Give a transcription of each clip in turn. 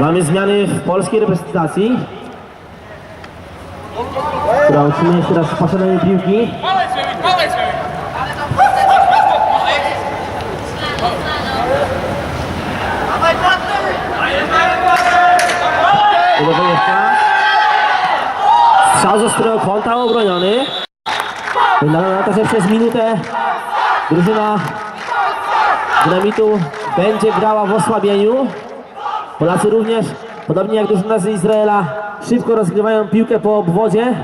Mamy zmiany w polskiej reprezentacji, która utrzymuje jeszcze raz patrzenie piłki. Udowodniewka. Strzał z ostrego kąta obroniony. Na to, że przez minutę drużyna Dynamitu będzie grała w osłabieniu. Polacy również, podobnie jak drużyna z Izraela, szybko rozgrywają piłkę po obwodzie.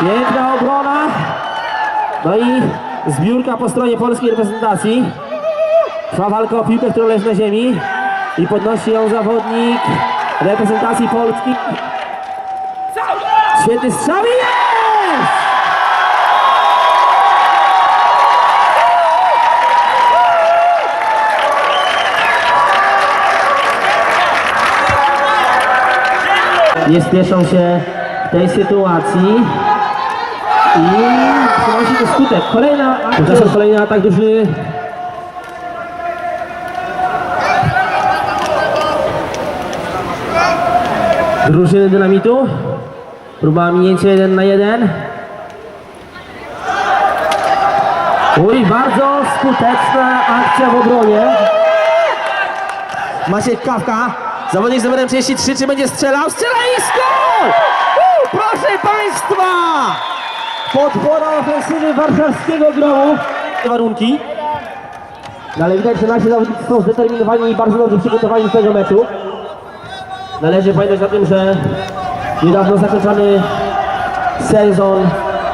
Piękna obrona. No i zbiórka po stronie polskiej reprezentacji. Trwa walka o piłkę, która leży na ziemi. I podnosi ją zawodnik reprezentacji Polski. Świetny strzał Nie spieszą się w tej sytuacji. I przynosi to skutek. Kolejna, przepraszam, kolejny atak drużyny drużyny dynamitu. Próba minięcia 1 na 1. Uj, bardzo skuteczna akcja w obronie. Maciek Kawka, zawodnik z numerem 33, czy będzie strzelał? Strzela i skok! Uh, Proszę Państwa! Podpora ofensywy warszawskiego gromu. Warunki. No ale widać, że nasi zawodnicy są zdeterminowani i bardzo dobrze przygotowani do tego meczu. Należy pamiętać o tym, że niedawno zakończony sezon,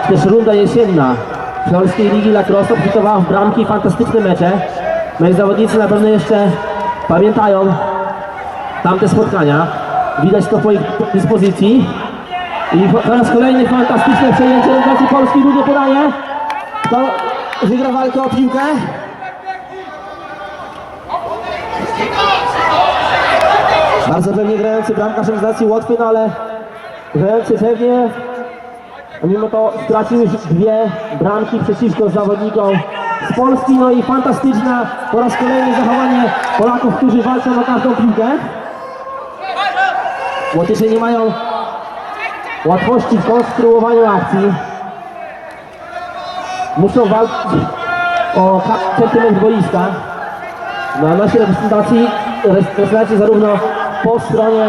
też runda jesienna Polskiej Ligi Lacrosse przygotowała w bramki fantastyczne mecze. Moi zawodnicy na pewno jeszcze pamiętają tamte spotkania. Widać to po ich dyspozycji. I po raz kolejny fantastyczne przejęcie reprezentacji Polski, drugie podanie. Kto wygra walkę o piłkę? Bardzo pewnie grający bramkarz reprezentacji Łotwy, no ale grający pewnie, mimo to stracił już dwie bramki przeciwko zawodnikom z Polski, no i fantastyczna po raz kolejny zachowanie Polaków, którzy walczą na każdą piłkę. Łotysze nie mają łatwości w konstruowaniu akcji. Muszą walczyć o centymetr boiska. Na naszej reprezentacji, reprezentacji zarówno po stronie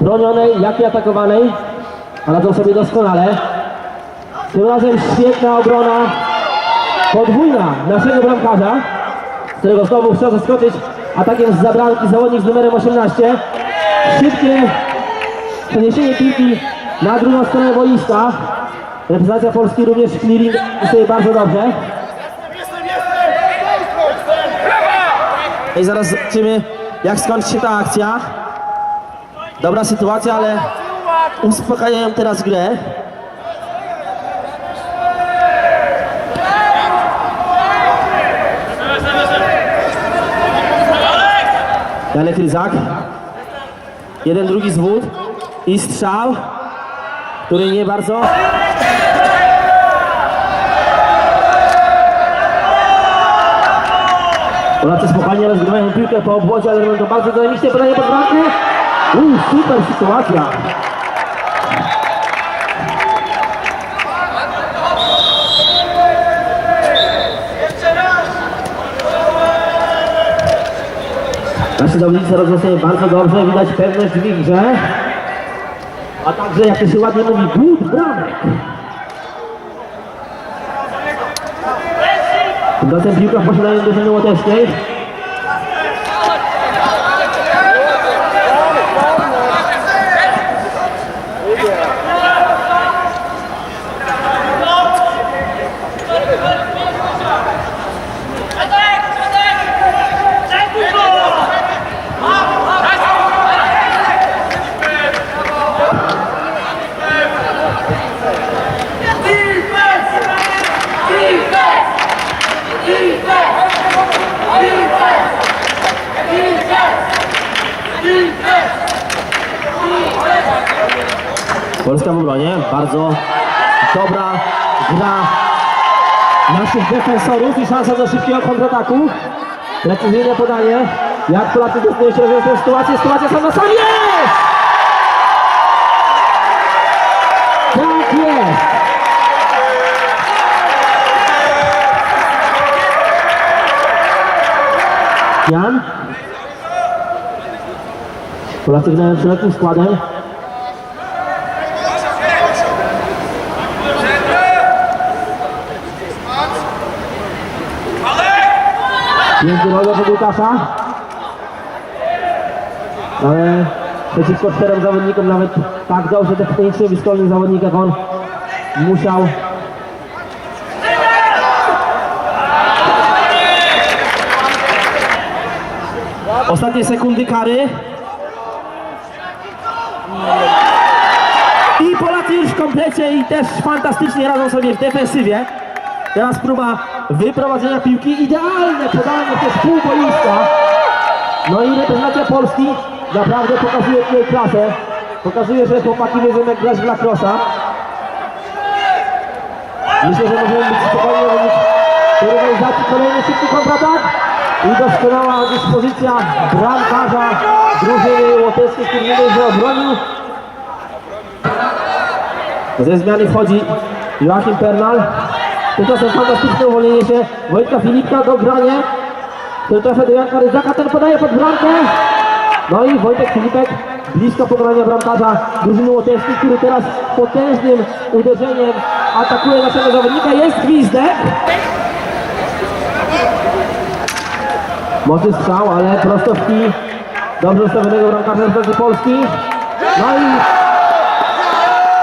bronionej, jak i atakowanej radzą sobie doskonale. Tym razem świetna obrona podwójna naszego bramkarza, którego znowu chciał zaskoczyć atakiem z zabramki zawodnik z numerem 18. Szybkie przeniesienie piłki na drugą stronę boiska. Reprezentacja Polski również clearing sobie bardzo dobrze. I zaraz zobaczymy, jak skończy się ta akcja. Dobra sytuacja, ale uspokajają teraz grę. Janek Ryzak. Jeden, drugi zwód i strzał, który nie bardzo... Polacy spokojnie rozgrywają piłkę po obwodzie, ale robią to bardzo dynamicznie, podanie pod bramkę. Uuu, super sytuacja. Nasi zawodnicy sobie bardzo dobrze, widać pewność w ich grze. A także, jak to się ładnie mówi, głód bramek. Tymczasem piłka w posiadaniu drużyny łotewskiej. Polska w obronie, bardzo dobra gra naszych defensorów i szansa do szybkiego kontrataku. Precyzyjne podanie. Jak Polacy decydują się rozwiązać tę sytuację? Sytuacja sam na sam jest! Tak jest! Jan? Polacy grają szerokim składem. Piękny rower od Łukasza. Ale przeciwko czterem zawodnikom, nawet tak dobrze technicznie wyszkolony zawodnik jak on, musiał Ostatnie sekundy kary. I Polacy już w komplecie i też fantastycznie radzą sobie w defensywie. Teraz próba wyprowadzenia piłki. Idealne podanie przez pół. No i reprezentacja Polski naprawdę pokazuje tutaj klasę. Pokazuje, że chłopaki wiedzą jak grać w lacrosa. Myślę, że możemy być spokojni do rywalizacji kolejny szybki kontratak. I doskonała dyspozycja bramkarza drużyny łotewskiej, który nie że obronił. Ze zmiany wchodzi Joachim Pernal. Tymczasem fantastyczne uwolnienie się Wojtka Filipka do który trafia do Janka Ryzaka, ten podaje pod bramkę. No i Wojtek Filipek blisko pogrania bramkarza drużyny łotewskiej, który teraz potężnym uderzeniem atakuje naszego zawodnika. Jest gwizdek. Mocny strzał, ale prosto w kij. Dobrze ustawionego bramkarza reprezentacji Polski. No i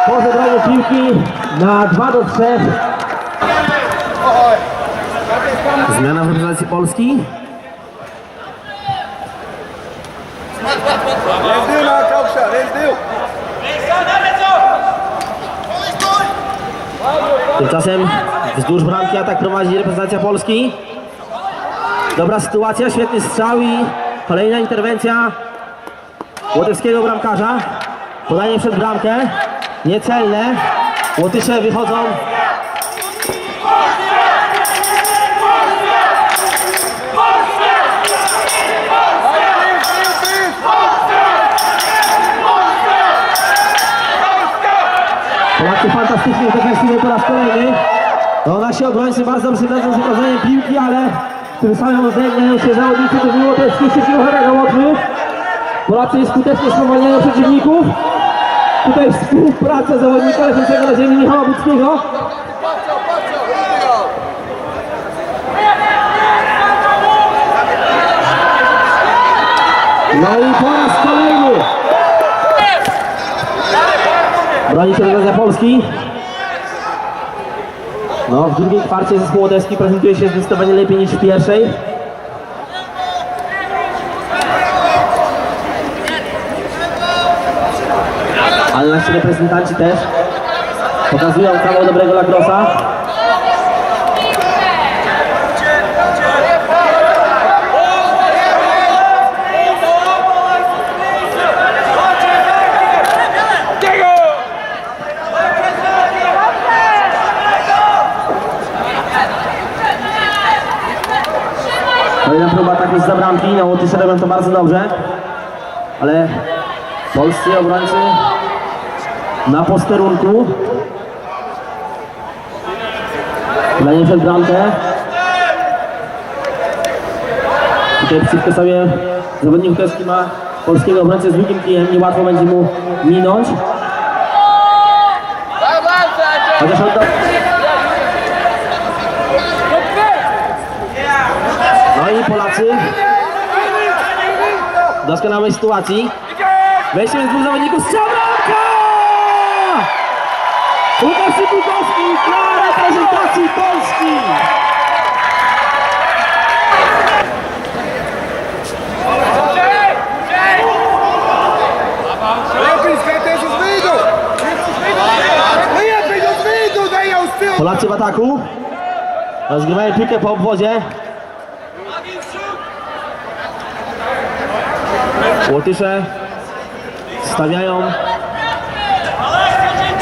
po zebraniu piłki na 2 do 3. Zmiana w reprezentacji Polski. Tymczasem wzdłuż bramki atak prowadzi reprezentacja Polski. Dobra sytuacja, świetny strzał i kolejna interwencja łotewskiego bramkarza. Podanie przed bramkę, niecelne. Łotysze wychodzą. Polacy fantastycznie w defensywie po raz kolejny. No nasi obrońcy bardzo dobrze radzą z wyprowadzeniem piłki, ale tym samym uwzględniają się zawodnicy do Łotewskiej trzeciego chorego łotwych. Polacy skutecznie spowalniają przeciwników. Tutaj współpraca zawodnika leżącego na ziemi Michała Buckiego. No i po raz kolejny Broni się reprezentacja Polski. No, w drugiej kwarcie zespół łotewski prezentuje się zdecydowanie lepiej niż w pierwszej. Ale nasi reprezentanci też pokazują kawał dobrego lacrosa. Kolejna próba ataku z bramki, no Łotysze robią to bardzo dobrze. Ale polscy obrońcy na posterunku. Podanie przed bramkę. Tutaj przeciwko sobie zawodnik Łotewski ma polskiego obrońcę z długim kijem, niełatwo będzie mu minąć. Chociaż on do... No i Polacy w doskonałej sytuacji. Wejście z dwóch zawodników, strzał bramka! Łukasz Szybukowski dla reprezentacji Polski! Z z z. Polacy w ataku. Rozgrywają piłkę po obwodzie. Łotysze stawiają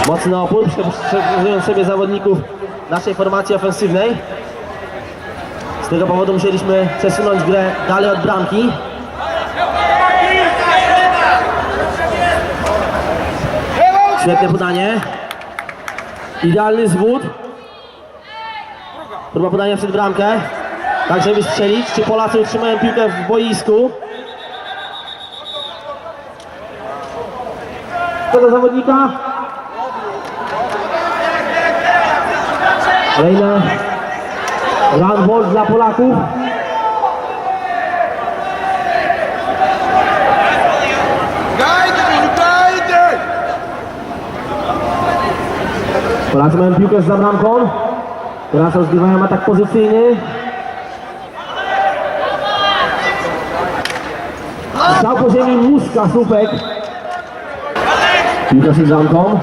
mocny opór, przeprowadzając sobie zawodników naszej formacji ofensywnej. Z tego powodu musieliśmy przesunąć grę dalej od bramki. Świetne podanie. Idealny zwód. Próba podania przed bramkę. Tak żeby strzelić. Czy Polacy utrzymają piłkę w boisku? Co do zawodnika? Kolejne run ball dla Polaków. Polacy mają piłkę za bramką. Teraz rozgrywają atak pozycyjny. Stał po ziemi Muska, słupek. Piłka bramką.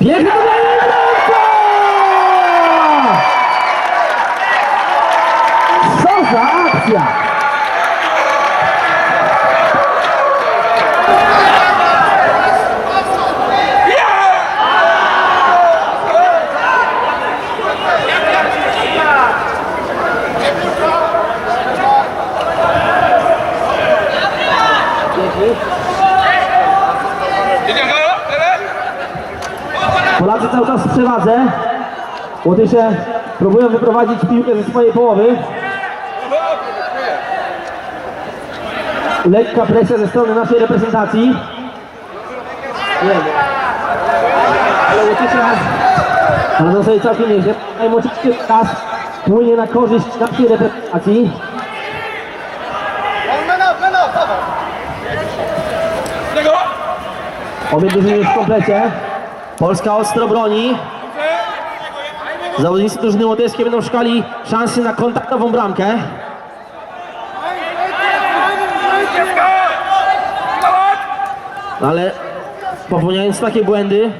Piękna podanie i bramka! Co za akcja! Polacy cały czas w przewadze. Łotysze próbują wyprowadzić piłkę ze swojej połowy. Lekka presja ze strony naszej reprezentacji. Nie. Ale Łotysze radzą sobie całkiem nieźle. Oczywiście czas płynie na korzyść naszej reprezentacji. Obie drużyny w komplecie. Polska ostro broni. Zawodnicy drużyny łotewskiej będą szukali szansy na kontaktową bramkę. Ale popełniając takie błędy,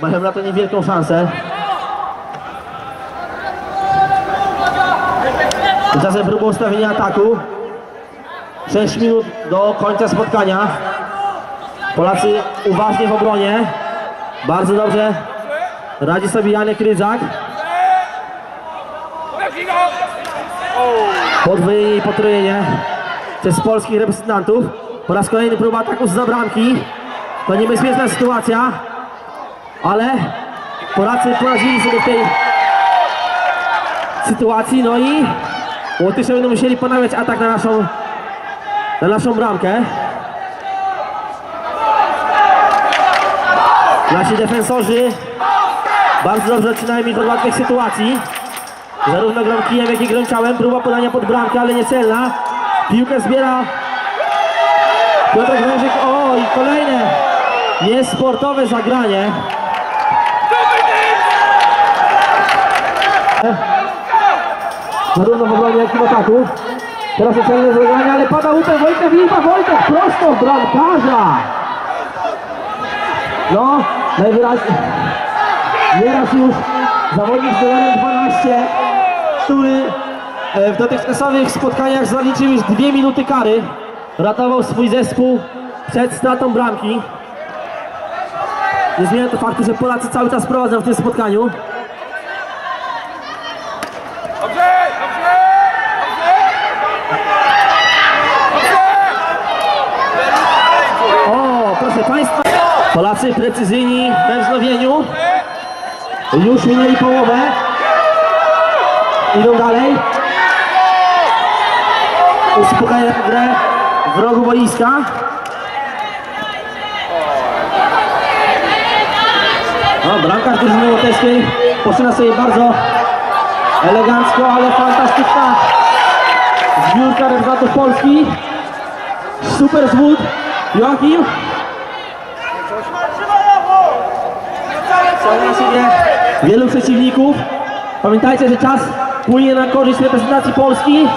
mają na to niewielką szansę. Tymczasem próbą ustawienia ataku. 6 minut do końca spotkania. Polacy uważnie w obronie. Bardzo dobrze radzi sobie Janek Rydzak. Podwojenie i potrojenie przez polskich reprezentantów. Po raz kolejny próba ataku z bramki. To niebezpieczna sytuacja, ale Polacy poradzili sobie w tej sytuacji. No i Łotysze będą musieli ponawiać atak na naszą, na naszą bramkę. Nasi defensorzy bardzo dobrze zaczynają ich od łatwych sytuacji. Zarówno grą kijem, jak i grą ciałem. Próba podania pod bramkę, ale niecelna. Piłkę zbiera Piotr Wężyk. O, i kolejne niesportowe zagranie. Zarówno w obronie, jak i w ataku. Teraz celne zagranie, ale pada łupem Wojtek. Wojtek prosto w bramkarza. No, najwyraźniej. Nieraz już zawodnik z numerem 12, który e, w dotychczasowych spotkaniach zaliczył już dwie minuty kary, ratował swój zespół przed stratą bramki. Nie zmienia to faktu, że Polacy cały czas prowadzą w tym spotkaniu. Dobrze, dobrze! O, proszę Państwa, Polacy precyzyjni we wznowieniu. Już minęli połowę. Idą dalej. Uspokajają grę w rogu boiska. No, bramkarz drużyny łotewskiej poczyna sobie bardzo elegancko, ale fantastyczna zbiórka reprezentantów Polski. Super zwód. Joachim. Ciągnie sobie wielu przeciwników. Pamiętajcie, że czas płynie na korzyść reprezentacji Polski.